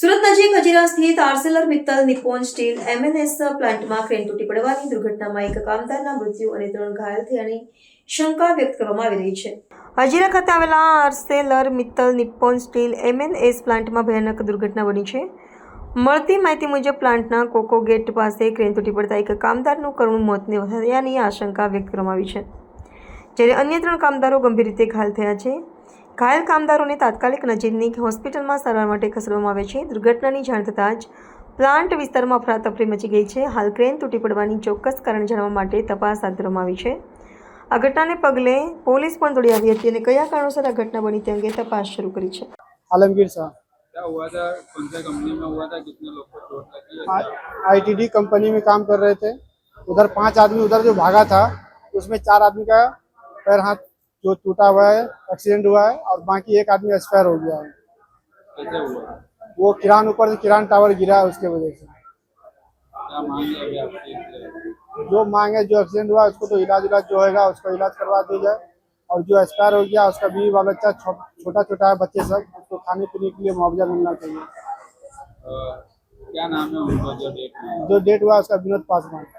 સુરત નજીક હજીરા સ્થિત Arcelor Mittal Nippon Steel MNS પ્લાન્ટમાં ક્રેન તૂટી પડવાની દુર્ઘટનામાં એક કામદારના મૃત્યુ અને ત્રણ ઘાયલ થયાની શંકા વ્યક્ત કરવામાં આવી રહી છે. હજીરા ખાતે આવેલા Arcelor Mittal Nippon Steel MNS પ્લાન્ટમાં ભયાનક દુર્ઘટના બની છે. મળતી માહિતી મુજબ પ્લાન્ટના કોકો ગેટ પાસે ક્રેન તૂટી પડતા એક કામદારનું કરુણ મોત થયાની આશંકા વ્યક્ત કરવામાં આવી છે. જ્યારે અન્ય ત્રણ કામદારો ગંભીર રીતે ઘાયલ થયા છે ઘાયલ કામદારોને તાત્કાલિક નજીકની હોસ્પિટલમાં સારવાર માટે ખસેડવામાં આવે છે દુર્ઘટનાની જાણ થતાં જ પ્લાન્ટ વિસ્તારમાં અફરાતફરી મચી ગઈ છે હાલ ક્રેન તૂટી પડવાની ચોક્કસ કારણ જાણવા માટે તપાસ હાથ ધરવામાં આવી છે આ ઘટનાને પગલે પોલીસ પણ દોડી આવી હતી અને કયા કારણોસર આ ઘટના બની તે અંગે તપાસ શરૂ કરી છે आलमगीर साहब क्या हुआ था कौन सा कंपनी में हुआ था कितने लोग को चोट लगी है आईटीडी कंपनी में काम कर रहे थे उधर पांच आदमी उधर जो भागा था उसमें चार आदमी का पैर हाथ जो टूटा हुआ है एक्सीडेंट हुआ है और बाकी एक आदमी एक्सपायर हो गया है। वो किरान ऊपर से किरान टावर गिरा है उसके वजह से। क्या मांग है जो मांगे जो एक्सीडेंट हुआ उसको तो इलाज इलाज जो होगा उसको इलाज करवा दिया जाए। और जो एक्सपायर हो गया उसका बीवी बाल बच्चा छोटा छोटा है बच्चे सब उसको खाने पीने के लिए मुआवजा मिलना चाहिए। क्या नाम है उनका जो जो डेट हुआ उसका विनोद पासवान।